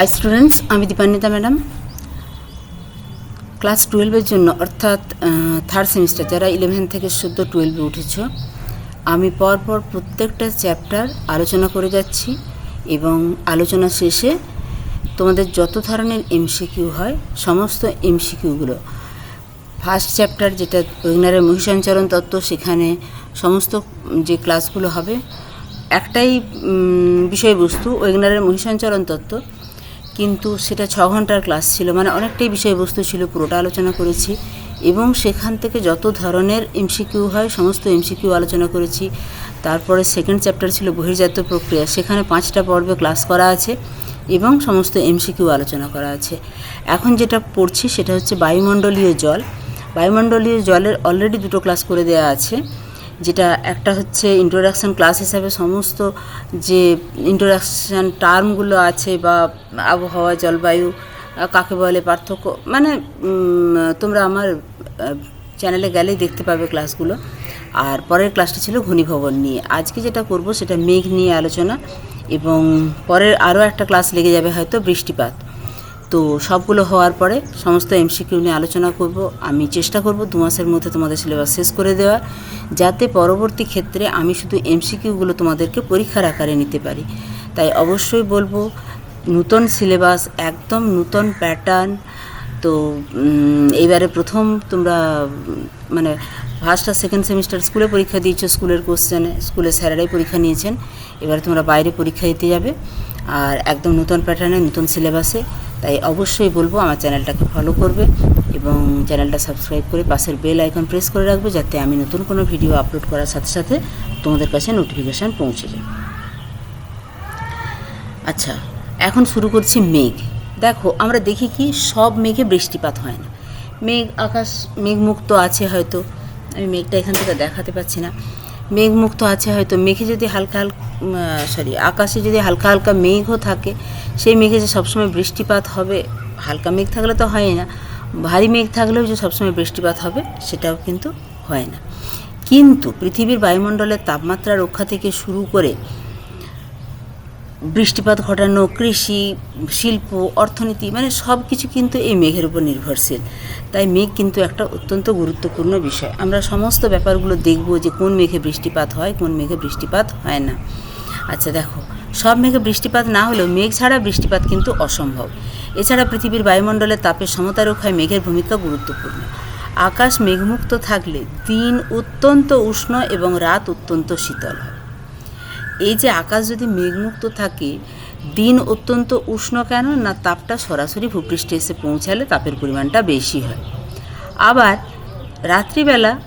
High students আমি Dipanwita madam class টুয়েলভের জন্য, অর্থাৎ থার্ড সেমিস্টার যারা ইলেভেন থেকে শুদ্ধ টুয়েলভে উঠেছ, আমি পরপর প্রত্যেকটা চ্যাপ্টার আলোচনা করে যাচ্ছি এবং আলোচনা শেষে তোমাদের যত ধরনের এমসিকিউ হয়, সমস্ত এমসিকিউগুলো ফার্স্ট চ্যাপ্টার যেটা ওয়েগনারের মহিষাঞ্চরণ তত্ত্ব, সেখানে সমস্ত যে ক্লাসগুলো হবে, একটাই বিষয়বস্তু ওয়েগনারের মহিষাঞ্চরণ তত্ত্ব। কিন্তু সেটা ছ ঘণ্টার ক্লাস ছিল। মানে অনেকটাই বিষয়বস্তু ছিল, পুরোটা আলোচনা করেছি। এবং সেখান থেকে যত ধরনের এমসিকিউ হয়, সমস্ত এমসিকিউ আলোচনা করেছি। তারপরে সেকেন্ড চ্যাপ্টার ছিল বহির্জাত প্রক্রিয়া। সেখানে পাঁচটা পর্বে ক্লাস করা আছে এবং সমস্ত এমসিকিউ আলোচনা করা আছে। এখন যেটা পড়ছি সেটা হচ্ছে বায়ুমণ্ডলীয় জল। বায়ুমণ্ডলীয় জলের অলরেডি দুটো ক্লাস করে দেওয়া আছে। যেটা একটা হচ্ছে ইন্ট্রোডাকশান ক্লাস হিসাবে সমস্ত যে ইন্ট্রোডাকশান টার্মগুলো আছে বা আবহাওয়া, জলবায়ু কাকে বলে পার্থক্য মানে তোমরা আমার চ্যানেলে গেলেই দেখতে পাবে ক্লাসগুলো আর পরের ক্লাসটা ছিল ঘনীভবন নিয়ে। আজকে যেটা করব সেটা মেঘ নিয়ে আলোচনা এবং পরের আরও একটা ক্লাস লেগে যাবে হয়তো বৃষ্টিপাত। তো সবগুলো হওয়ার পরে সমস্ত এমসিকিউ নিয়ে আলোচনা করব। আমি চেষ্টা করব দু মাসের মধ্যে তোমাদের সিলেবাস শেষ করে দেওয়ার যাতে পরবর্তী ক্ষেত্রে আমি শুধু এমসিকিউগুলো তোমাদেরকে পরীক্ষার আকারে নিতে পারি। তাই অবশ্যই বলব নূতন সিলেবাস একদম নূতন প্যাটার্ন তো উম, এইবারে প্রথম তোমরা মানে ফার্স্ট আর সেকেন্ড সেমিস্টার স্কুলে পরীক্ষা দিয়েছ স্কুলের কোশ্চেনে স্কুলের স্যারেরাই পরীক্ষা নিয়েছেন। এবারে তোমরা বাইরে পরীক্ষা দিতে যাবে। আর একদম নতুন প্যাটার্নে নতুন সিলেবাসে তাই অবশ্যই বলব, আমার চ্যানেলটাকে ফলো করবে এবং চ্যানেলটা সাবস্ক্রাইব করে পাশের বেল আইকন প্রেস করে রাখবে যাতে আমি নতুন কোনো ভিডিও আপলোড করার সাথে সাথে তোমাদের কাছে নোটিফিকেশান পৌঁছে যায়। আচ্ছা এখন শুরু করছি মেঘ। দেখো, আমরা দেখি কি সব মেঘে বৃষ্টিপাত হয় না। মেঘ, আকাশ মেঘমুক্ত আছে হয়তো। আমি মেঘটা এখান থেকে দেখাতে পাচ্ছি না। মেঘমুক্ত আছে, হয়তো মেঘে যদি হালকা হালকা সরি আকাশে যদি হালকা হালকা মেঘও থাকে, সেই মেঘে যে সবসময় বৃষ্টিপাত হবে, হালকা মেঘ থাকলে তো হয় না, ভারী মেঘ থাকলেও যে সবসময় বৃষ্টিপাত হবে, সেটাও কিন্তু হয় না। কিন্তু পৃথিবীর বায়ুমণ্ডলের তাপমাত্রা রক্ষা থেকে শুরু করে বৃষ্টিপাত ঘটানো, কৃষি, শিল্প, অর্থনীতি মানে সব কিছু কিন্তু এই মেঘের উপর নির্ভরশীল। তাই মেঘ কিন্তু একটা অত্যন্ত গুরুত্বপূর্ণ বিষয়। আমরা সমস্ত ব্যাপারগুলো দেখব যে কোন মেঘে বৃষ্টিপাত হয়, কোন মেঘে বৃষ্টিপাত হয় না। আচ্ছা দেখো, সব মেঘে বৃষ্টিপাত না হলেও মেঘ ছাড়া বৃষ্টিপাত কিন্তু অসম্ভব। এছাড়া পৃথিবীর বায়ুমণ্ডলের তাপের সমতা রক্ষায় মেঘের ভূমিকা গুরুত্বপূর্ণ। আকাশ মেঘমুক্ত থাকলে দিন অত্যন্ত উষ্ণ এবং রাত অত্যন্ত শীতল হয়। এই যে আকাশ যদি মেঘমুক্ত থাকে, দিন অত্যন্ত উষ্ণ কেন? না, তাপটা সরাসরি ভূপৃষ্ঠে এসে পৌঁছালে তাপের পরিমাণটা বেশি হয়। আবার রাত্রিবেলা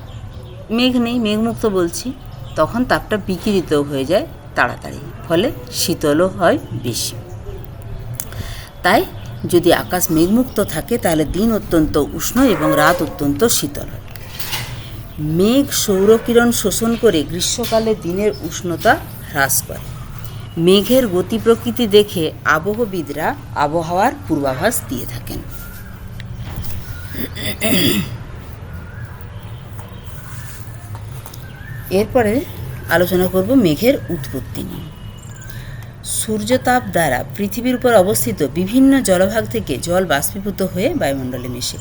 মেঘ নেই, মেঘমুক্ত বলছি, তখন তাপটা বিকিরিত হয়ে যায় তাড়াতাড়ি, ফলে শীতলও হয় বেশি। তাই যদি আকাশ মেঘমুক্ত থাকে, তাহলে দিন অত্যন্ত উষ্ণ এবং রাত অত্যন্ত শীতল হয়। মেঘ সৌরকিরণ শোষণ করে গ্রীষ্মকালে দিনের উষ্ণতা হ্রাস করে। মেঘের গতি প্রকৃতি দেখে আবহবিদরা আবহাওয়ার পূর্বাভাস দিয়ে থাকেন। এরপরে আলোচনা করব মেঘের উৎপত্তি নিয়ে। সূর্যতাপ দ্বারা পৃথিবীর উপর অবস্থিত বিভিন্ন জলভাগ থেকে জল বাষ্পীভূত হয়ে বায়ুমণ্ডলে মেশে।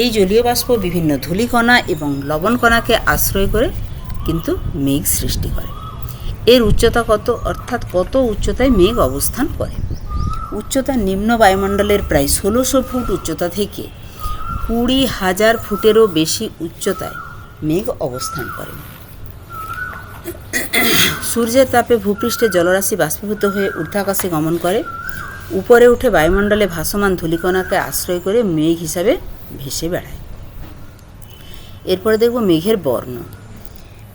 এই জলীয় বাষ্প বিভিন্ন ধূলিকণা এবং লবণকণাকে আশ্রয় করে, কিন্তু মেঘ সৃষ্টি করে। এর উচ্চতা কত? অর্থাৎ কত উচ্চতায় মেঘ অবস্থান করে? উচ্চতা নিম্ন বায়ুমণ্ডলের প্রায় ষোলোশো ফুট উচ্চতা থেকে কুড়ি হাজার ফুটেরও বেশি উচ্চতায় মেঘ অবস্থান করে। সূর্যের তাপে ভূপৃষ্ঠে জলরাশি বাষ্পীভূত হয়ে ঊর্ধ্বাকাশে গমন করে। উপরে উঠে বায়ুমণ্ডলে ভাসমান ধূলিকণাকে আশ্রয় করে মেঘ হিসাবে ভেসে বেড়ায়। এরপরে দেখব মেঘের বর্ণ।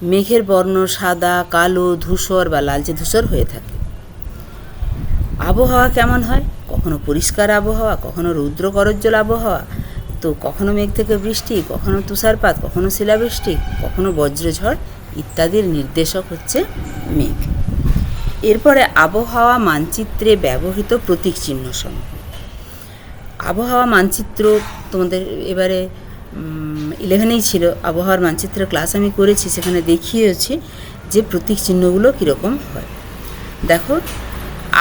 মেঘের বর্ণ সাদা, কালো, ধূসর বা লালচে ধূসর হয়ে থাকে। আবহাওয়া কেমন হয়? কখনো পরিষ্কার আবহাওয়া, কখনো রৌদ্র করজ্জ্বল আবহাওয়া। তো কখনো মেঘ থেকে বৃষ্টি, কখনো তুষারপাত, কখনো শিলাবৃষ্টি, কখনো বজ্রঝড় ইত্যাদির নির্দেশক হচ্ছে মেঘ। এরপরে আবহাওয়া মানচিত্রে ব্যবহৃত প্রতীক চিহ্ন সমূহ। আবহাওয়া মানচিত্র তোমাদের এবারে ইলেভেনেই ছিল আবহাওয়ার মানচিত্রের ক্লাস আমি করেছি, সেখানে দেখিয়েছি যে প্রতীক চিহ্নগুলো কীরকম হয়। দেখো,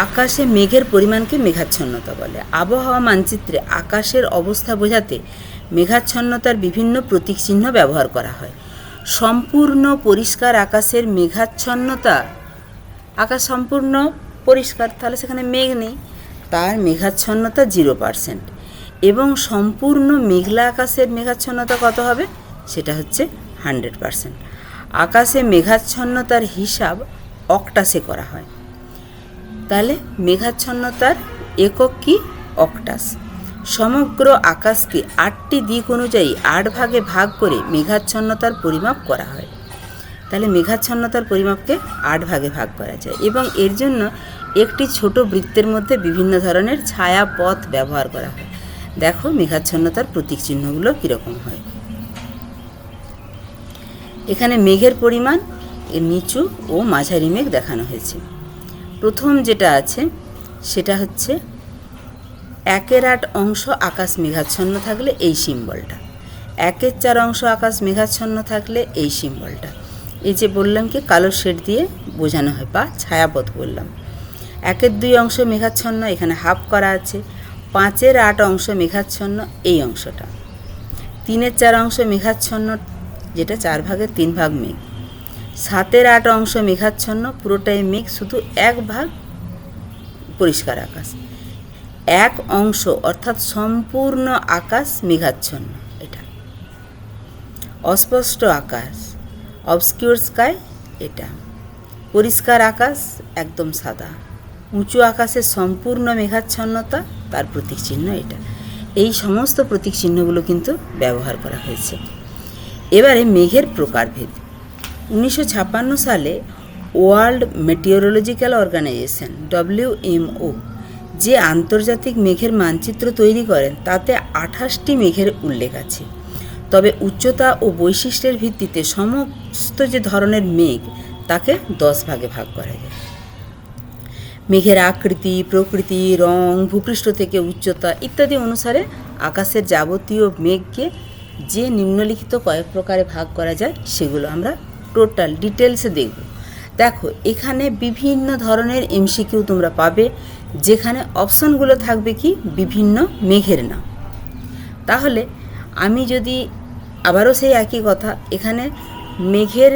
আকাশে মেঘের পরিমাণকে মেঘাচ্ছন্নতা বলে। আবহাওয়া মানচিত্রে আকাশের অবস্থা বোঝাতে মেঘাচ্ছন্নতার বিভিন্ন প্রতীক চিহ্ন ব্যবহার করা হয়। সম্পূর্ণ পরিষ্কার আকাশের মেঘাচ্ছন্নতা, আকাশ সম্পূর্ণ পরিষ্কার, তাহলে সেখানে মেঘ নেই। তার মেঘাচ্ছন্নতা জিরো পার্সেন্ট এবং সম্পূর্ণ মেঘলা আকাশের মেঘাচ্ছন্নতা কত হবে? সেটা হচ্ছে হান্ড্রেড পার্সেন্ট। আকাশে মেঘাচ্ছন্নতার হিসাব অক্টাসে করা হয়। তাহলে মেঘাচ্ছন্নতার একক কি? অক্টাস। সমগ্র আকাশকে আটটি দিক অনুযায়ী আট ভাগে ভাগ করে মেঘাচ্ছন্নতার পরিমাপ করা হয়। তাহলে মেঘাচ্ছন্নতার পরিমাপকে আট ভাগে ভাগ করা যায় এবং এর জন্য একটি ছোট বৃত্তের মধ্যে বিভিন্ন ধরনের ছায়া পথ ব্যবহার করা হয়। দেখো মেঘাচ্ছন্নতার প্রতীক চিহ্নগুলো কীরকম হয়। এখানে মেঘের পরিমাণ নিচু ও মাঝারি মেঘ দেখানো হয়েছে। প্রথম যেটা আছে, সেটা হচ্ছে একের আট অংশ আকাশ মেঘাচ্ছন্ন থাকলে এই সিম্বলটা। একের চার অংশ আকাশ মেঘাচ্ছন্ন থাকলে এই সিম্বলটা। এই যে বললাম কি, কালো শেড দিয়ে বোঝানো হয়, বা ছায়াপথ বললাম। একের দুই অংশ মেঘাচ্ছন্ন, এখানে হাফ করা আছে। পাঁচের আট অংশ মেঘাচ্ছন্ন এই অংশটা। তিনের চার অংশ মেঘাচ্ছন্ন, যেটা চার ভাগের তিন ভাগ মেঘ। সাতের আট অংশ মেঘাচ্ছন্ন, পুরোটাই মেঘ, শুধু এক ভাগ পরিষ্কার আকাশ। এক অংশ, অর্থাৎ সম্পূর্ণ আকাশ মেঘাচ্ছন্ন এটা। অস্পষ্ট আকাশ অবস্কিউর স্কাই এটা। পরিষ্কার আকাশ, একদম সাদা। উঁচু আকাশের সম্পূর্ণ মেঘাচ্ছন্নতা, তার প্রতীক চিহ্ন এটা। এই সমস্ত প্রতীক চিহ্নগুলো কিন্তু ব্যবহার করা হয়েছে। এবারে মেঘের প্রকারভেদ। উনিশশো ছাপ্পান্ন সালে ওয়ার্ল্ড মেটিওরোলজিক্যাল অর্গানাইজেশন ডব্লিউএমও যে আন্তর্জাতিক মেঘের মানচিত্র তৈরি করেন, তাতে আঠাশটি মেঘের উল্লেখ আছে। তবে উচ্চতা ও বৈশিষ্ট্যের ভিত্তিতে সমস্ত যে ধরনের মেঘ, তাকে দশ ভাগে ভাগ করা যায়। মেঘের আকৃতি, প্রকৃতি, রং, ভূপৃষ্ঠ থেকে উচ্চতা ইত্যাদি অনুসারে আকাশের যাবতীয় মেঘকে যে নিম্নলিখিত কয়েক প্রকারে ভাগ করা যায় সেগুলো আমরা টোটাল ডিটেলসে দেখব। দেখো, এখানে বিভিন্ন ধরনের এমসিকিউ তোমরা পাবে, যেখানে অপশনগুলো থাকবে কি? বিভিন্ন মেঘের নাম। তাহলে আমি যদি আবারও সেই একই কথা, এখানে মেঘের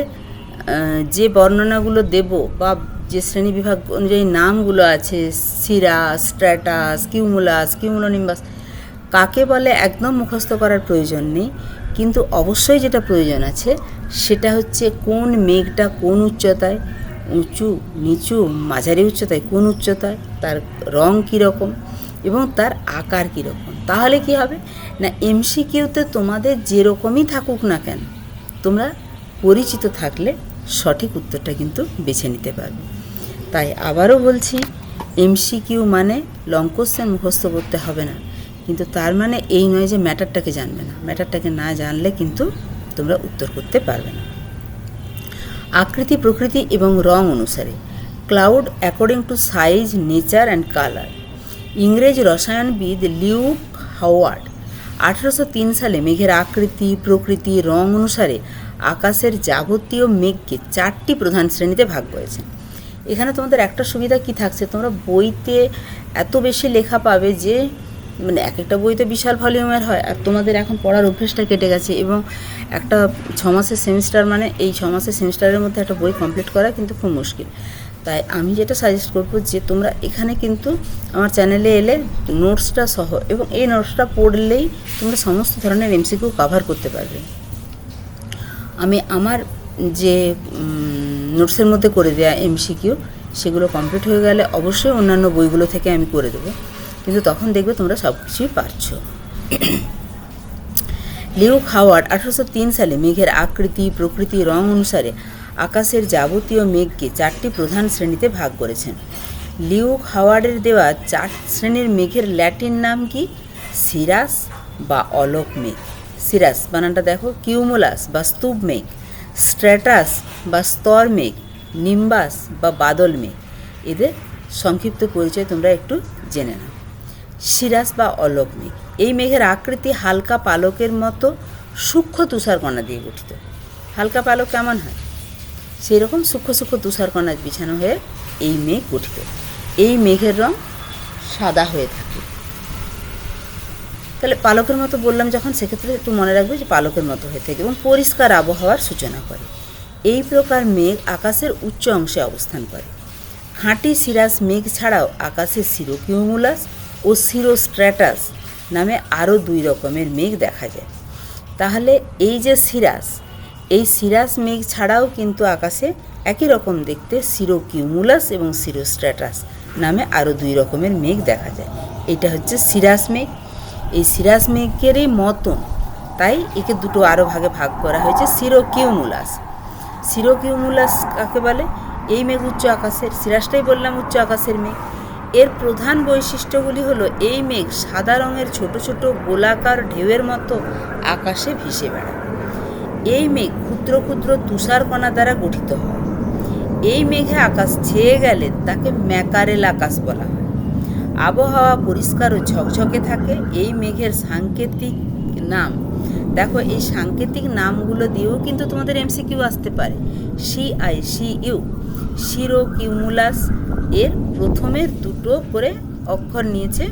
যে বর্ণনাগুলো দেব বা যে শ্রেণি বিভাগ অনুযায়ী নামগুলো আছে, সিরাস, স্ট্র্যাটাস, কিউমুলাস কিউমুলোনিম্বাস কাকে বলে একদম মুখস্থ করার প্রয়োজন নেই, কিন্তু অবশ্যই যেটা প্রয়োজন আছে সেটা হচ্ছে কোন মেঘটা কোন উচ্চতায়, উঁচু, নিচু, মাঝারি উচ্চতায় কোন উচ্চতায়, তার রং কীরকম এবং তার আকার কীরকম। তাহলে কি হবে? না এমসি কিউতে তোমাদের যেরকমই থাকুক না কেন, তোমরা পরিচিত থাকলে সঠিক উত্তরটা কিন্তু বেছে নিতে পারবে। তাই আবারও বলছি এমসিকিউ মানে লং কোশ্চেন মুখস্থ করতে হবে না। কিন্তু তার মানে এই নয় যে ম্যাটারটাকে জানবে না। ম্যাটারটাকে না জানলে কিন্তু তোমরা উত্তর করতে পারবে না। আকৃতি, প্রকৃতি এবং রং অনুসারে cloud according to size nature and colour ইংরেজ রসায়নবিদ লিউক হাওয়ার্ড আঠারোশো তিন সালে মেঘের আকৃতি, প্রকৃতি, রং অনুসারে আকাশের যাবতীয় মেঘকে চারটি প্রধান শ্রেণীতে ভাগ করেছেন। এখানে তোমাদের একটা সুবিধা কি থাকছে? তোমরা বইতে এত বেশি লেখা পাবে যে মানে এক একটা বই তো বিশাল ভলিউমের হয়। আর তোমাদের এখন পড়ার অভ্যেসটা কেটে গেছে এবং একটা ছ মাসের সেমিস্টার মানে এই ছ মাসের সেমিস্টারের মধ্যে একটা বই কমপ্লিট করা কিন্তু খুব মুশকিল। তাই আমি যেটা সাজেস্ট করব যে, তোমরা এখানে কিন্তু আমার চ্যানেলে এলে নোটসটা সহ এবং এই নোটসটা পড়লেই তোমরা সমস্ত ধরনের এমসিকিউ কভার করতে পারবে। আমি আমার যে নোটসের মধ্যে করে দেওয়া এমসিকিউ সেগুলো কমপ্লিট হয়ে গেলে অবশ্যই অন্যান্য বইগুলো থেকে আমি করে দেবো। কিন্তু তখন দেখবে তোমরা সব কিছুই পারছ। লিউ হাওয়ার্ড, আঠারোশো তিন সালে মেঘের আকৃতি, প্রকৃতি, রং অনুসারে আকাশের যাবতীয় মেঘকে চারটি প্রধান শ্রেণীতে ভাগ করেছেন। লিউ হাওয়ার্ডের দেওয়া চার শ্রেণির মেঘের ল্যাটিন নাম কি? সিরাস বা অলোক মেঘ। সিরাস বানানটা দেখো, কিউমোলাস বা স্তূপ মেঘ। স্ট্র্যাটাস বা স্তর মেঘ, নিম্বাস বা বাদল মেঘ, এদের সংক্ষিপ্ত পরিচয় তোমরা একটু জেনে নাও। সিরাস বা অলোক মেঘ, এই মেঘের আকৃতি হালকা পালকের মতো সূক্ষ্ম তুষারকণা দিয়ে গঠিত। হালকা পালক কেমন হয়? সেই রকম সূক্ষ্ম সূক্ষ্ম তুষারকণা বিছানো হয়ে এই মেঘ গঠিত। এই মেঘের রং সাদা হয়ে থাকে। তাহলে পালকের মতো বললাম যখন, সেক্ষেত্রে একটু মনে রাখবে যে পালকের মতো হয়ে থাকে এবং পরিষ্কার আবহাওয়ার সূচনা করে। এই প্রকার মেঘ আকাশের উচ্চ অংশে অবস্থান করে। খাঁটি সিরাস মেঘ ছাড়াও আকাশে সিরোকিউমুলাস ও সিরোস্ট্র্যাটাস নামে আরও দুই রকমের মেঘ দেখা যায়। তাহলে এই যে সিরাস এই সিরাস মেঘ ছাড়াও কিন্তু আকাশে একই রকম দেখতে সিরোকিউমুলাস এবং সিরোস্ট্র্যাটাস নামে আরও দুই রকমের মেঘ দেখা যায়। এটা হচ্ছে সিরাস মেঘ এই সিরাস মেঘেরই মতন। তাই একে দুটো আরও ভাগে ভাগ করা হয়েছে। সিরোকিউমুলাস। সিরোকিউমুলাস কাকে বলে? এই মেঘ উচ্চ আকাশের সিরাসটাই বললাম উচ্চ আকাশের মেঘ। এর প্রধান বৈশিষ্ট্যগুলি হলো এই মেঘ সাদা রঙের ছোট ছোট গোলাকার ঢেউয়ের মতো আকাশে ভেসে বেড়ায়। এই মেঘ ক্ষুদ্র ক্ষুদ্র তুষারকণা দ্বারা গঠিত হয়। এই মেঘে আকাশ ছেয়ে গেলে তাকে ম্যাকারেল আকাশ বলা হয়। আবহাওয়া পরিষ্কার ও ঝকঝকে থাকে, এই মেঘের সাংকেতিক নাম। দেখো, এই সাংকেতিক নামগুলো দিয়েও কিন্তু তোমাদের এমসিকিউ আসতে পারে। C I C U cirrocumulus এর প্রথমের দুটো করে অক্ষর নিয়েছে,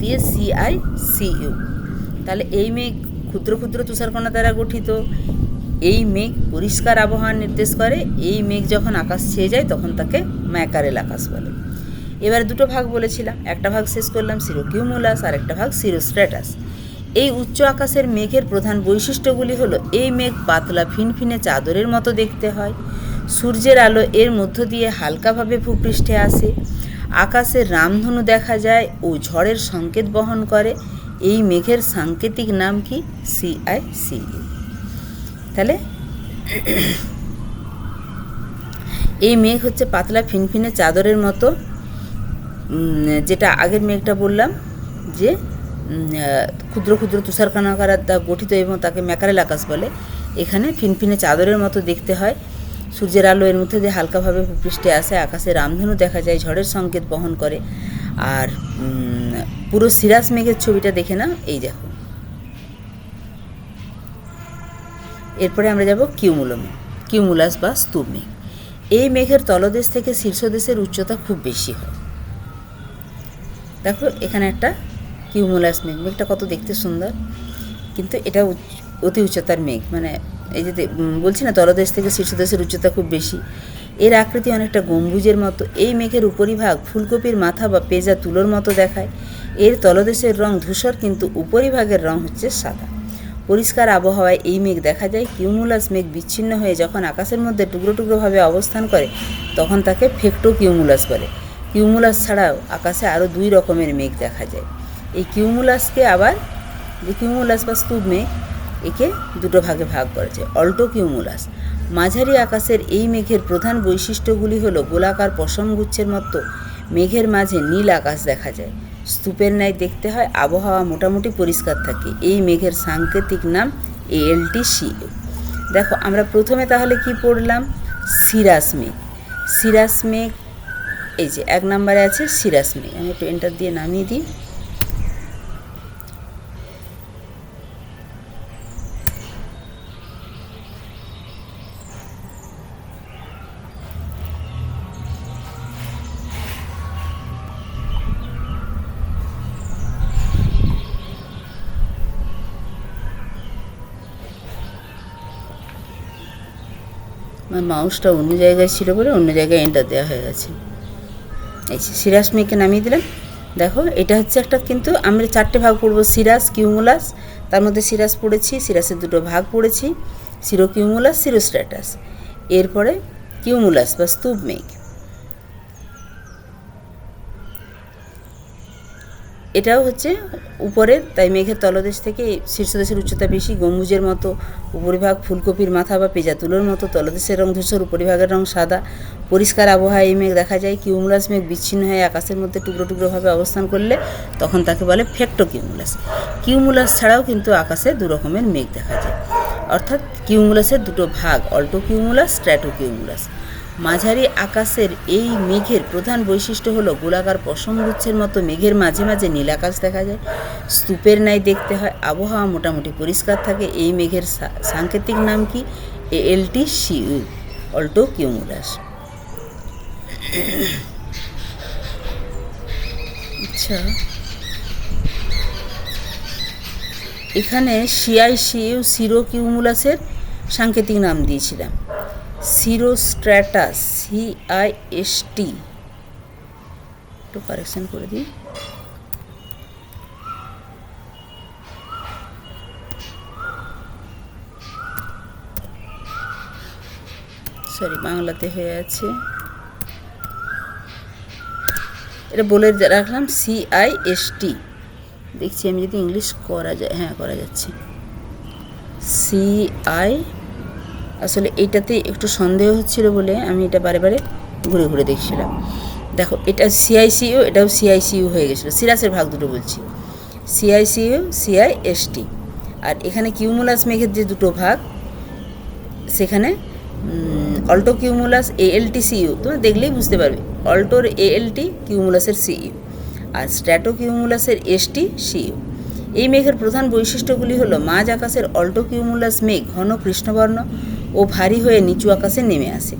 দিয়ে সি আই সি ইউ তাহলে এই মেঘ ক্ষুদ্র ক্ষুদ্র তুষারকণা দ্বারা গঠিত। এই মেঘ পরিষ্কার আবহাওয়া নির্দেশ করে। এই মেঘ যখন আকাশ ছেয়ে যায়, তখন তাকে ম্যাকারেল আকাশ বলে। এবারে দুটো ভাগ বলেছিলাম, একটা ভাগ শেষ করলাম সিরোকিউমুলাস আর একটা ভাগ সিরোস্ট্র্যাটাস এই উচ্চ আকাশের মেঘের প্রধান বৈশিষ্ট্যগুলি হলো, এই মেঘ পাতলা ফিনফিনে চাদরের মতো দেখতে হয়, সূর্যের আলো এর মধ্য দিয়ে হালকাভাবে ভূপৃষ্ঠে আসে, আকাশে রামধনু দেখা যায় ও ঝড়ের সংকেত বহন করে, এই মেঘের সাংকেতিক নাম কি? সি আই সি তাহলে এই মেঘ হচ্ছে পাতলা ফিনফিনে চাদরের মতো যেটা আগের মেঘটা বললাম, যে ক্ষুদ্র ক্ষুদ্র তুষারকণা আকারে তা গঠিত এবং তাকে ম্যাকারেল আকাশ বলে। এখানে ফিনফিনে চাদরের মতো দেখতে হয়। সূর্যের আলো এর মধ্যে দিয়ে হালকাভাবে ভূপৃষ্ঠে আসে, আকাশে রামধনু দেখা যায়, ঝড়ের সংকেত বহন করে। আর পুরো সিরাস মেঘের ছবিটা দেখে নাও, এই দেখো। এরপরে আমরা যাব কিউমুলমে, কিউমুলাস বা স্তূপ মেঘ এই মেঘের তলদেশ থেকে শীর্ষদেশের উচ্চতা খুব বেশি হয়। দেখো, এখানে একটা কিউমুলাস মেঘ। মেঘটা কত দেখতে সুন্দর। কিন্তু এটা অতি উচ্চতার মেঘ। মানে এই যে বলছি না, তলদেশ থেকে শীর্ষদেশের উচ্চতা খুব বেশি। এর আকৃতি অনেকটা গম্বুজের মতো। এই মেঘের উপরিভাগ ফুলকপির মাথা বা পেঁজা তুলোর মতো দেখায়। এর তলদেশের রং ধূসর, কিন্তু উপরিভাগের রং হচ্ছে সাদা। পরিষ্কার আবহাওয়ায় এই মেঘ দেখা যায়। কিউমুলাস মেঘ বিচ্ছিন্ন হয়ে যখন আকাশের মধ্যে টুকরো টুকরোভাবে অবস্থান করে, তখন তাকে ফেক্টো কিউমুলাস বলে। কিউমুলাস ছাড়াও আকাশে আরও দুই রকমের মেঘ দেখা যায়। এই কিউমুলাসকে আবার, যে কিউমুলাস বা স্তূপ মেঘ, একে দুটো ভাগে ভাগ করেছে অল্টো কিউমুলাস, মাঝারি আকাশের এই মেঘের প্রধান বৈশিষ্ট্যগুলি হলো গোলাকার পশমগুচ্ছের মতো মেঘের মাঝে নীল আকাশ দেখা যায়। স্তূপের ন্যায় দেখতে হয় আবহাওয়া মোটামুটি পরিষ্কার থাকে। এই মেঘের সাংকেতিক নাম এএলটি সি দেখো, আমরা প্রথমে তাহলে কি পড়লাম? সিরাস মেঘ। সিরাস মেঘ এই যে এক নম্বরে আছে সিরাস মেঘ আমি একটু এন্টার দিয়ে নামিয়ে দিই। মাউসটা অন্য জায়গায় ছিল বলে অন্য জায়গায় এন্টার দেওয়া হয়ে গেছে। এই সিরাস মেঘকে নামিয়ে দিলাম দেখো, এটা হচ্ছে একটা কিন্তু আমরা চারটে ভাগ পড়ব সিরাস কিউমুলাস। তার মধ্যে সিরাস পড়েছি সিরাসের দুটো ভাগ পড়েছি, সিরো কিউমুলাস সিরোস্ট্যাটাস এরপরে কিউমুলাস বা স্তূপ মেঘ এটাও হচ্ছে উপরের তাই মেঘের তলদেশ থেকে শীর্ষদেশের উচ্চতা বেশি, গম্বুজের মতো উপরিভাগ, ফুলকপির মাথা বা পেঁজা তুলোর মতো, তলদেশের রং ধূসর, উপরিভাগের রং সাদা। পরিষ্কার আবহাওয়ায় এই মেঘ দেখা যায়, কিউমুলাস মেঘ বিচ্ছিন্ন হয়ে আকাশের মধ্যে টুকরো টুকরোভাবে অবস্থান করলে তখন তাকে বলে ফেক্টো কিউমুলাস। কিউমুলাস ছাড়াও কিন্তু আকাশে দু রকমের মেঘ দেখা যায়। অর্থাৎ কিউমুলাসের দুটো ভাগ, অল্টো কিউমুলাস, স্ট্র্যাটো কিউমুলাস। মাঝারি আকাশের এই মেঘের প্রধান বৈশিষ্ট্য হলো গোলাকার পশমগুচ্ছের মতো মেঘের মাঝে মাঝে নীল আকাশ দেখা যায়। স্তূপের ন্যায় দেখতে হয় আবহাওয়া মোটামুটি পরিষ্কার থাকে। এই মেঘের সাংকেতিক নাম কি? এএলটি সিউ অল্টো কিউমুলাস আচ্ছা। এখানে সিআইসিইউ সিরো কিউমুলাসের সাংকেতিক নাম দিয়েছিলাম। সিরো স্ট্র্যাটাস সিআইএসটি একটু কারেকশন করে দিই। সরি বাংলাতে হয়ে আছে। এটা বলে রাখলাম সিআইএসটি দেখছি আমি যদি ইংলিশ করা যায় হ্যাঁ করা যাচ্ছে। সিআই আসলে এইটাতে একটু সন্দেহ হচ্ছিল বলে আমি এটা বারে বারে ঘুরে ঘুরে দেখছিলাম। দেখো, এটা সিআইসিইউ এটাও সিআইসিইউ হয়ে গেছিল। সিরাসের ভাগ দুটো বলছি। সিআইসিইউ সিআইএসটি আর এখানে কিউমুলাস মেঘের যে দুটো ভাগ, সেখানে অল্টো কিউমুলাস এএলটি সিইউ তোমরা দেখলেই বুঝতে পারবে। অল্টোর এএলটি কিউমুলাসের সিইউ আর স্ট্র্যাটো কিউমুলাসের এসটি সিইউ এই মেঘের প্রধান বৈশিষ্ট্যগুলি হলো মাঝ আকাশের অল্টো কিউমুলাস মেঘ, ঘন কৃষ্ণবর্ণ ও ভারী হয়ে নিচু আকাশে নেমে আসে।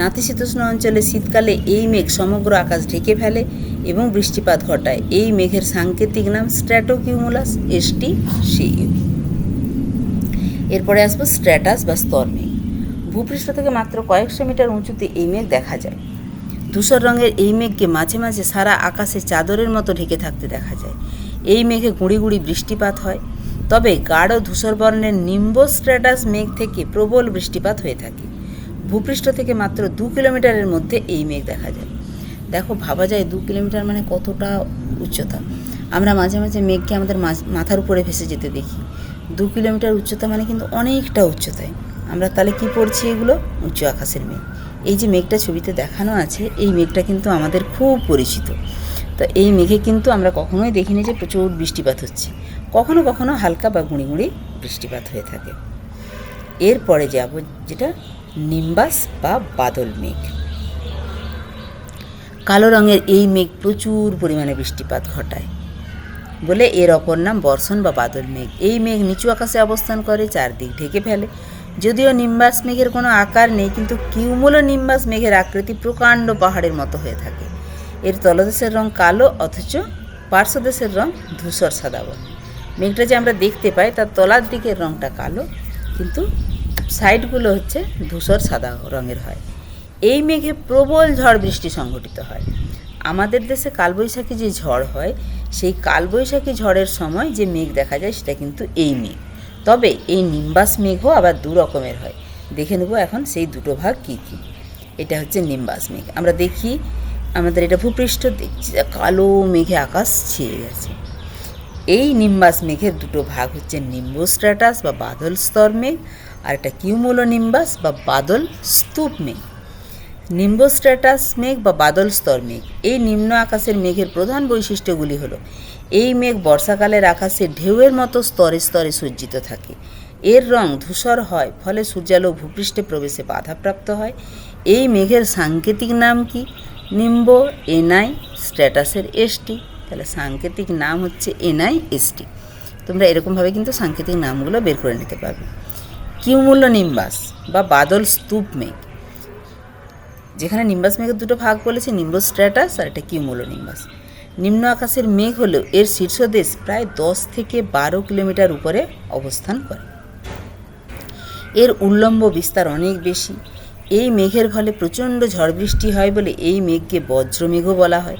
নাতিশীতোষ্ণ অঞ্চলে শীতকালে এই মেঘ সমগ্র আকাশ ঢেকে ফেলে এবং বৃষ্টিপাত ঘটায়। এই মেঘের সাংকেতিক নাম স্ট্র্যাটো কিউমুলাস এসটি সিইউ এরপরে আসব স্ট্র্যাটাস বা স্তর মেঘ। ভূপৃষ্ঠ থেকে মাত্র কয়েকশো মিটার উঁচুতে এই মেঘ দেখা যায়। ধূসর রঙের এই মেঘকে মাঝে মাঝে সারা আকাশে চাদরের মতো ঢেকে থাকতে দেখা যায়। এই মেঘে গুঁড়ি গুঁড়ি বৃষ্টিপাত হয়। তবে গাঢ় ধূসর বর্ণের নিম্ব স্ট্র্যাটাস মেঘ থেকে প্রবল বৃষ্টিপাত হয়ে থাকে। ভূপৃষ্ঠ থেকে মাত্র দু কিলোমিটারের মধ্যে এই মেঘ দেখা যায়। দেখো, ভাবা যায় দু কিলোমিটার মানে কতটা উচ্চতা। আমরা মাঝে মাঝে মেঘকে আমাদের মাথার উপরে ভেসে যেতে দেখি। দু কিলোমিটার উচ্চতা মানে কিন্তু অনেকটা উচ্চতায়। আমরা তাহলে কি পড়ছি এগুলো? উঁচু আকাশের মেঘ। এই যে মেঘটা ছবিতে দেখানো আছে, এই মেঘটা কিন্তু আমাদের খুব পরিচিত। তো এই মেঘে কিন্তু আমরা কখনোই দেখিনি যে প্রচুর বৃষ্টিপাত হচ্ছে। কখনো কখনো হালকা বা গুঁড়ি গুঁড়ি বৃষ্টিপাত হয়ে থাকে। এরপরে যাব যেটা নিম্বাস বা বাদল মেঘ। কালো রঙের এই মেঘ প্রচুর পরিমাণে বৃষ্টিপাত ঘটায়। বলে এর অপর নাম বর্ষণ বা বাদল মেঘ। এই মেঘ নিচু আকাশে অবস্থান করে, চারদিক ঢেকে ফেলে। যদিও নিম্বাস মেঘের কোনো আকার নেই, কিন্তু কিউমুলো নিম্বাস মেঘের আকৃতি প্রকাণ্ড পাহাড়ের মতো হয়ে থাকে। এর তলদেশের রং কালো, অথচ পার্শ্বদেশের রং ধূসর সাদা বর্ণ। মেঘটা যে আমরা দেখতে পাই, তার তলার দিকের রঙটা কালো, কিন্তু সাইডগুলো হচ্ছে ধূসর সাদা রঙের হয়। এই মেঘে প্রবল ঝড় বৃষ্টি সংঘটিত হয়। আমাদের দেশে কালবৈশাখী যে ঝড় হয়, সেই কালবৈশাখী ঝড়ের সময় যে মেঘ দেখা যায়, সেটা কিন্তু এই মেঘ। তবে এই নিম্বাস মেঘও আবার দু রকমের হয়। দেখে নেব এখন সেই দুটো ভাগ কী কী। এটা হচ্ছে নিম্বাস মেঘ। আমরা দেখি, আমাদের এটা ভূপৃষ্ঠ দেখছি, কালো মেঘে আকাশ ছেয়ে গেছে। এই নিম্বাস মেঘের দুটো ভাগ হচ্ছে নিম্বোস্ট্র্যাটাস বা বাদল স্তর মেঘ, আর একটা কিউমোলো নিম্বাস বা বাদল স্তূপ মেঘ। নিম্বোস্ট্র্যাটাস মেঘ বা বাদল স্তর মেঘ, এই নিম্ন আকাশের মেঘের প্রধান বৈশিষ্ট্যগুলি হলো, এই মেঘ বর্ষাকালের আকাশে ঢেউয়ের মতো স্তরে স্তরে সজ্জিত থাকে। এর রং ধূসর হয়, ফলে সূর্যালো ভূপৃষ্ঠে প্রবেশে বাধাপ্রাপ্ত হয়। এই মেঘের সাংকেতিক নাম কি? নিম্ব, এনআই, স্ট্যাটাসের এসটি। তাহলে সাংকেতিক নাম হচ্ছে এনআই এসটি তোমরা এরকমভাবে কিন্তু সাংকেতিক নামগুলো বের করে নিতে পারবে। কিউমূল্য নিম্বাস বা বাদল স্তূপ মেঘ। যেখানে নিম্বাস মেঘের দুটো ভাগ বলেছে নিম্ব স্ট্র্যাটাস আর একটা কিউমুলো নিম্বাস। নিম্ন আকাশের মেঘ হলেও এর শীর্ষদেশ প্রায় দশ থেকে বারো কিলোমিটার উপরে অবস্থান করে। এর উল্লম্ব বিস্তার অনেক বেশি। এই মেঘের ফলে প্রচণ্ড ঝড় বৃষ্টি হয় বলে এই মেঘকে বজ্রমেঘও বলা হয়।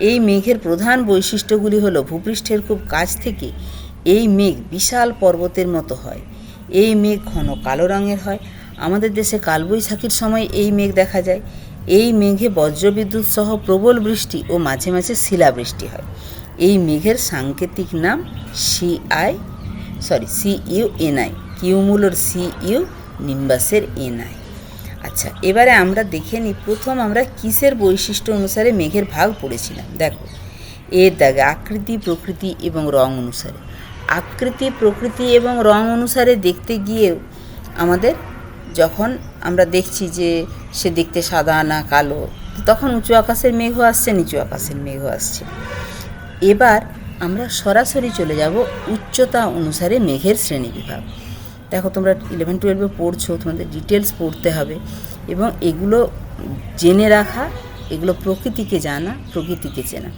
এই মেঘের প্রধান বৈশিষ্ট্যগুলি হলো ভূপৃষ্ঠের খুব কাছ থেকে এই মেঘ বিশাল পর্বতের মতো হয়। এই মেঘ ঘন কালো রঙের হয়। আমাদের দেশে কালবৈশাখীর সময় এই মেঘ দেখা যায়। এই মেঘে বজ্রবিদ্যুৎ সহ প্রবল বৃষ্টি ও মাঝে মাঝে শিলাবৃষ্টি হয়। এই মেঘের সাংকেতিক নাম CI sorry C CU NI কিউমুলোর CU নিম্বাসের এনআই আচ্ছা এবারে আমরা দেখে নিই, প্রথম আমরা কিসের বৈশিষ্ট্য অনুসারে মেঘের ভাগ পড়েছিলাম? দেখো, এর দাগে আকৃতি, প্রকৃতি এবং রং অনুসারে। আকৃতি, প্রকৃতি এবং রং অনুসারে দেখতে গিয়েও আমাদের যখন আমরা দেখছি যে সে দেখতে সাদা না কালো, তখন উঁচু আকাশের মেঘও আসছে, নিচু আকাশের মেঘও আসছে। এবার আমরা সরাসরি চলে যাব উচ্চতা অনুসারে মেঘের শ্রেণি বিভাগ দেখো তোমরা ইলেভেন টুয়েলভে পড়ছো, তোমাদের ডিটেলস পড়তে হবে। এবং এগুলো জেনে রাখা, এগুলো প্রকৃতিকে জানা, প্রকৃতিকে চেনা।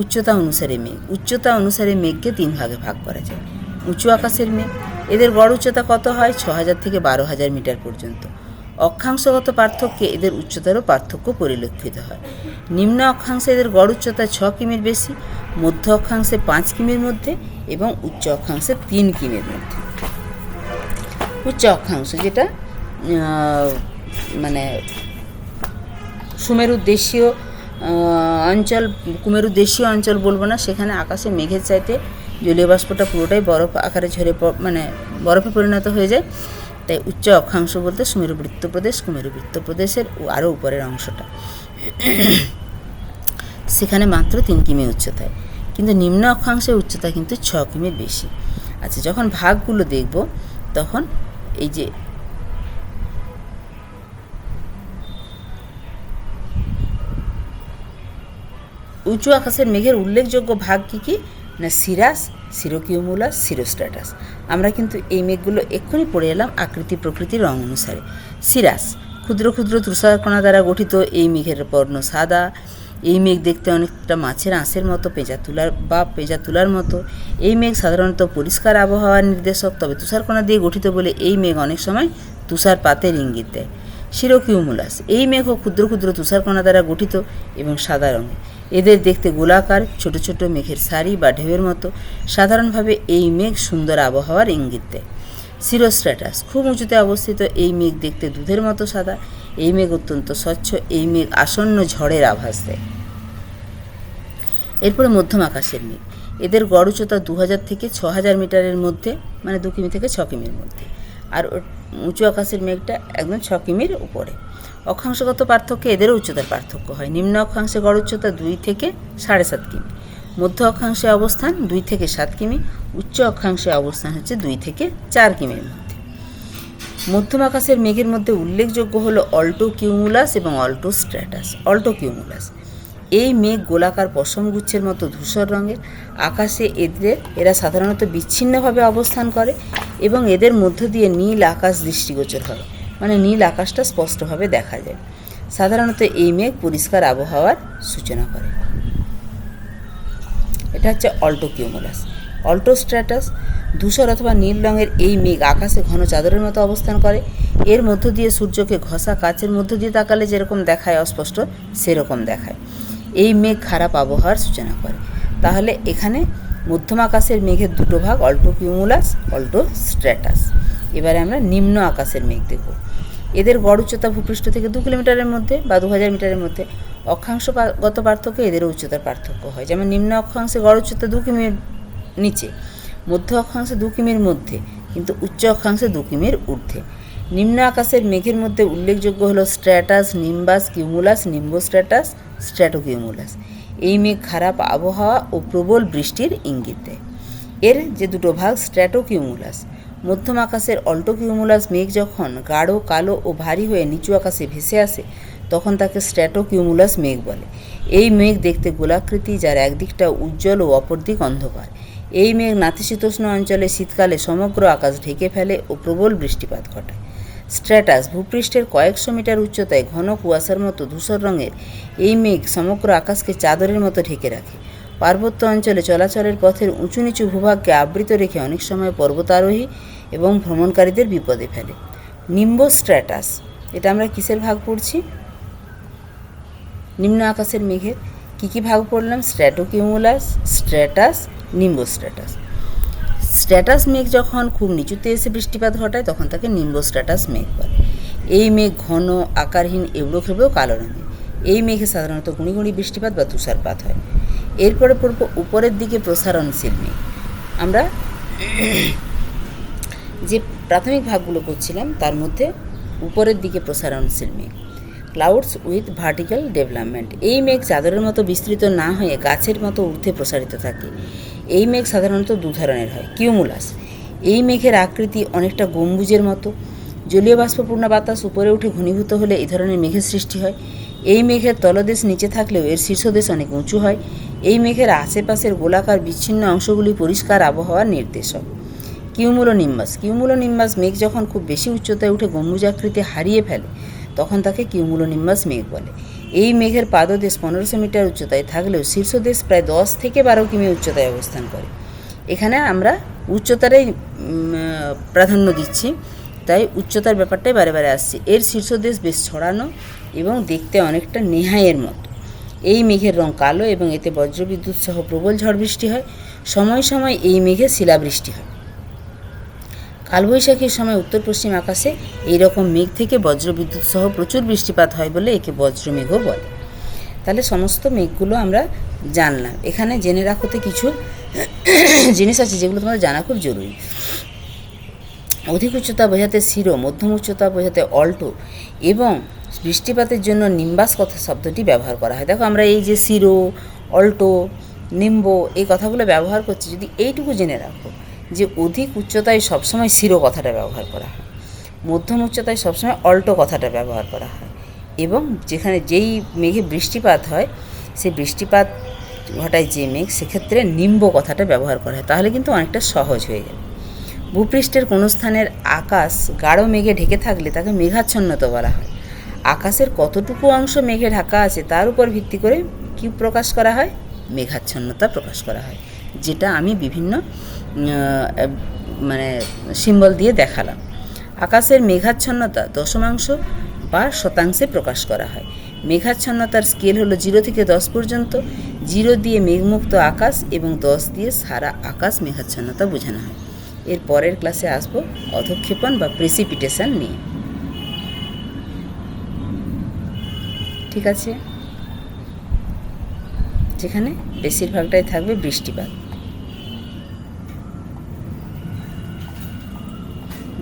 উচ্চতা অনুসারে মেঘ। উচ্চতা অনুসারে মেঘকে তিন ভাগে ভাগ করা যায়। উঁচু আকাশের মেঘ। এদের গড় উচ্চতা কত হয়? ছ হাজার থেকে বারো হাজার মিটার পর্যন্ত। অক্ষাংশগত পার্থক্যে এদের উচ্চতারও পার্থক্য পরিলক্ষিত হয়। নিম্ন অক্ষাংশে এদের গড় উচ্চতা ছ কিমির বেশি, মধ্য অক্ষাংশে পাঁচ কিমির মধ্যে এবং উচ্চ অক্ষাংশে তিন কিমির মধ্যে। উচ্চ অক্ষাংশ যেটা মানে সুমেরু দেশীয় অঞ্চল, কুমেরু দেশীয় অঞ্চল বলব না, সেখানে আকাশে মেঘের চাইতে জলীয় বাষ্পটা পুরোটাই বরফ আকারে ঝরে মানে বরফে পরিণত হয়ে যায়। তাই উচ্চ অক্ষাংশ বলতে সুমেরু বৃত্ত প্রদেশ, কুমেরু বৃত্ত প্রদেশের আরও উপরের অংশটা। সেখানে মাত্র তিন কিমি উচ্চতায়। কিন্তু নিম্ন অক্ষাংশের উচ্চতা কিন্তু ছ কিমির বেশি। আচ্ছা যখন ভাগগুলো দেখব, তখন এই যে। উঁচু আকাশের মেঘের উল্লেখযোগ্য ভাগ কী কী? না সিরাস সিরোকিউমুলাস সিরোস্ট্যাটাস আমরা কিন্তু এই মেঘগুলো এক্ষুনি পড়ে এলাম আকৃতি প্রকৃতি রং অনুসারে। সিরাস ক্ষুদ্র ক্ষুদ্র তুষারকণা দ্বারা গঠিত এই মেঘের বর্ণ সাদা। এই মেঘ দেখতে অনেকটা মাছের আঁশের মতো, পেঁজা তুলার বা পেঁজা তুলার মতো। এই মেঘ সাধারণত পরিষ্কার আবহাওয়ার নির্দেশক, তবে তুষারকণা দিয়ে গঠিত বলে এই মেঘ অনেক সময় তুষারপাতের ইঙ্গিত দেয় শিরোকিউমুলাস এই মেঘও ক্ষুদ্র ক্ষুদ্র তুষারকণা দ্বারা গঠিত এবং সাদা রঙের। এদের দেখতে গোলাকার, ছোট ছোট মেঘের সারি বা ঢেউয়ের মতো। সাধারণভাবে এই মেঘ সুন্দর আবহাওয়ার ইঙ্গিত দেয় সিরোস্ট্র্যাটাস খুব উঁচুতে অবস্থিত এই মেঘ দেখতে দুধের মতো সাদা। এই মেঘ অত্যন্ত স্বচ্ছ, এই মেঘ আসন্ন ঝড়ের আভাস দেয়। এরপরে মধ্যম আকাশের মেঘ। এদের গড় উচ্চতা দু হাজার থেকে ছ হাজার মিটারের মধ্যে মানে দু কিমি থেকে ছ কিমির মধ্যে। আর উঁচু আকাশের মেঘটা একদম ছ কিমির উপরে। অক্ষাংশগত পার্থক্যে এদেরও উচ্চতার পার্থক্য হয়। নিম্ন অক্ষাংশে গড় উচ্চতা দুই থেকে সাড়ে সাত কিমি। মধ্য অক্ষাংশে অবস্থান দুই থেকে সাত কিমি, উচ্চ অক্ষাংশে অবস্থান হচ্ছে দুই থেকে চার কিমির মধ্যে। মধ্যম আকাশের মেঘের মধ্যে উল্লেখযোগ্য হলো অল্টো কিউমুলাস এবং অল্টো স্ট্র্যাটাস, অল্টো কিউমুলাস। এই মেঘ গোলাকার পশমগুচ্ছের মতো ধূসর রঙের, আকাশে এদের, এরা সাধারণত বিচ্ছিন্নভাবে অবস্থান করে এবং এদের মধ্য দিয়ে নীল আকাশ দৃষ্টিগোচর হয় মানে নীল আকাশটা স্পষ্টভাবে দেখা যায়। সাধারণত এই মেঘ পরিষ্কার আবহাওয়ার সূচনা করে। এটা হচ্ছে অল্টো কিউমুলাস অল্টো স্ট্র্যাটাস ধূসর অথবা নীল রঙের এই মেঘ আকাশে ঘন চাদরের মতো অবস্থান করে। এর মধ্য দিয়ে সূর্যকে ঘষা কাচের মধ্য দিয়ে তাকালে যেরকম দেখায়, অস্পষ্ট সেরকম দেখায়। এই মেঘ খারাপ আবহাওয়ার সূচনা করে। তাহলে এখানে মধ্যম আকাশের মেঘের দুটো ভাগ অল্টো কিউমুলাস অল্টো স্ট্র্যাটাস এবারে আমরা নিম্ন আকাশের মেঘ দেখব। এদের গড় উচ্চতা ভূপৃষ্ঠ থেকে দু কিলোমিটারের মধ্যে বা দু হাজার মিটারের মধ্যে। অক্ষাংশগত পার্থক্য এদেরও উচ্চতার পার্থক্য হয়। যেমন নিম্ন অক্ষাংশে গড় উচ্চতা দু কিমির নিচে, মধ্য অক্ষাংশে দু কিমির মধ্যে, কিন্তু উচ্চ অক্ষাংশে দু কিমির ঊর্ধ্বে। নিম্ন আকাশের মেঘের মধ্যে উল্লেখযোগ্য হলো stratus, nimbus, cumulus nimbostratus stratocumulus. এই মেঘ খারাপ আবহাওয়া ও প্রবল বৃষ্টির ইঙ্গিত দেয়। এর যে দুটো ভাগ স্ট্র্যাটোকিউমুলাস, মধ্যম আকাশের অল্টোকিউমুলাস মেঘ যখন গাঢ়, কালো ও ভারী হয়ে নিচু আকাশে ভেসে আসে তখন তাকে স্ট্র্যাটোকিউমুলাস মেঘ বলে। এই মেঘ দেখতে গোলাকৃতি, যার একদিকটা উজ্জ্বল ও অপরদিক অন্ধকার। এই মেঘ নাতিশীতোষ্ণ অঞ্চলে শীতকালে সমগ্র আকাশ ঢেকে ফেলে ও প্রবল বৃষ্টিপাত ঘটায়। স্ট্র্যাটাস ভূপৃষ্ঠের কয়েকশো মিটার উচ্চতায় ঘন কুয়াশার মতো ধূসর রঙের এই মেঘ সমগ্র আকাশকে চাদরের মতো ঢেকে রাখে। পার্বত্য অঞ্চলে চলাচলের পথের উঁচু নিচু ভূভাগকে আবৃত রেখে অনেক সময় পর্বতারোহী এবং ভ্রমণকারীদের বিপদে ফেলে। নিম্ব স্ট্র্যাটাস, এটা আমরা কিসের ভাগ পড়ছি? নিম্ন আকাশের মেঘের কী কী ভাগ পড়লাম? স্ট্র্যাটোকিউমুলাস, স্ট্র্যাটাস নিম্বো স্ট্র্যাটাস মেঘ যখন খুব নিচুতে এসে বৃষ্টিপাত ঘটায়, তখন তাকে নিম্ব স্ট্যাটাস মেঘ বলে। এই মেঘ ঘন, আকারহীন এবড়ো খেবড়ো কালো রঙের। এই মেঘে সাধারণত গুঁড়ি বৃষ্টিপাত বা তুষারপাত হয়। এরপরে পড়ব উপরের দিকে প্রসারণশীল মেঘ। আমরা যে প্রাথমিক ভাগগুলো করছিলাম, তার মধ্যে উপরের দিকে প্রসারণশীল মেঘ। ক্লাউডস উইথ ভার্টিক্যাল ডেভেলপমেন্ট এই মেঘ চাদরের মতো বিস্তৃত না হয়ে গাছের মতো ঊর্ধ্বে প্রসারিত থাকে। এই মেঘ সাধারণত দু ধরনের হয় কিউমুলাস এই মেঘের আকৃতি অনেকটা গম্বুজের মতো। জলীয় বাষ্পপূর্ণ বাতাস উপরে উঠে ঘনীভূত হলে এই ধরনের মেঘের সৃষ্টি হয়। এই মেঘের তলদেশ নিচে থাকলেও এর শীর্ষদেশ অনেক উঁচু হয়। এই মেঘের আশেপাশের গোলাকার বিচ্ছিন্ন অংশগুলি পরিষ্কার আবহাওয়ার নির্দেশক। কিউমুলোনিম্বাস কিউমুলোনিম্বাস মেঘ যখন খুব বেশি উচ্চতায় উঠে গম্বুজাকৃতি হারিয়ে ফেলে তখন তাকে কিউমুলোনিম্বাস মেঘ বলে। এই মেঘের পাদদেশ পনেরোশো মিটার উচ্চতায় থাকলেও শীর্ষদেশ প্রায় দশ থেকে বারো কিমি উচ্চতায় অবস্থান করে। এখানে আমরা উচ্চতারই প্রাধান্য দিচ্ছি। তাই উচ্চতার ব্যাপারটাই বারে বারে আসছে। এর শীর্ষদেশ বেশ ছড়ানো এবং দেখতে অনেকটা নেহাইয়ের মতো। এই মেঘের রং কালো এবং এতে বজ্রবিদ্যুৎ সহ প্রবল ঝড় বৃষ্টি হয়। সময় সময় এই মেঘে শিলাবৃষ্টি হয়। কালবৈশাখীর সময় উত্তর পশ্চিম আকাশে এই রকম মেঘ থেকে বজ্রবিদ্যুৎ সহ প্রচুর বৃষ্টিপাত হয় বলে একে বজ্রমেঘও বলে। তাহলে সমস্ত মেঘগুলো আমরা জানলাম। এখানে জেনে রাখতে কিছু জিনিস আছে যেগুলো তোমাদের জানা খুব জরুরি। অধিক উচ্চতা বোঝাতে শিরো, মধ্যম উচ্চতা বোঝাতে অল্টো এবং বৃষ্টিপাতের জন্য নিম্বাস কথা শব্দটি ব্যবহার করা হয়। দেখো আমরা এই যে শিরো, অল্টো, নিম্ব এই কথাগুলো ব্যবহার করছি। যদি এইটুকু জেনে রাখো। যে অধিক উচ্চতায় সবসময় শিরো কথাটা ব্যবহার করা হয়। মধ্যম উচ্চতায় সবসময় অল্টো কথাটা ব্যবহার করা হয়। এবং যেখানে যেই মেঘে বৃষ্টিপাত হয় সেই বৃষ্টিপাত ঘটায় যে মেঘ, সেক্ষেত্রে নিম্ব কথাটা ব্যবহার করা হয়। তাহলে কিন্তু অনেকটা সহজ হয়ে যাবে। ভূপৃষ্ঠের কোনো স্থানের আকাশ গাঢ় মেঘে ঢেকে থাকলে তাকে মেঘাচ্ছন্নতা বলা হয়। আকাশের কতটুকু অংশ মেঘে ঢাকা আছে, তার উপর ভিত্তি করে কি প্রকাশ করা হয়? মেঘাচ্ছন্নতা প্রকাশ করা হয়। যেটা আমি বিভিন্ন মানে সিম্বল দিয়ে দেখালাম। আকাশের মেঘাচ্ছন্নতা দশমাংশ বা শতাংশে প্রকাশ করা হয়। মেঘাচ্ছন্নতার স্কেল হলো জিরো থেকে দশ পর্যন্ত। জিরো দিয়ে মেঘমুক্ত আকাশ এবং দশ দিয়ে সারা আকাশ মেঘাচ্ছন্নতা বোঝানো হয়। এর পরের ক্লাসে আসব অধক্ষেপণ বা প্রেসিপিটেশন নিয়ে। ঠিক আছে? যেখানে বেশিরভাগটাই থাকবে বৃষ্টিপাত।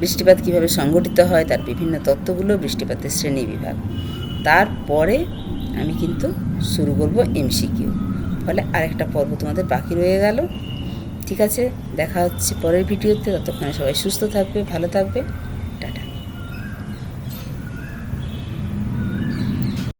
বৃষ্টিপাত কীভাবে সংগঠিত হয় তার বিভিন্ন তত্ত্বগুলো বৃষ্টিপাতের শ্রেণি বিভাগ। তারপরে আমি কিন্তু শুরু করব এমসিকিউ ফলে আরেকটা পর্ব তোমাদের বাকি রয়ে গেল। ঠিক আছে, দেখা হচ্ছে পরের ভিডিওতে। ততক্ষণে সবাই সুস্থ থাকবে, ভালো থাকবে।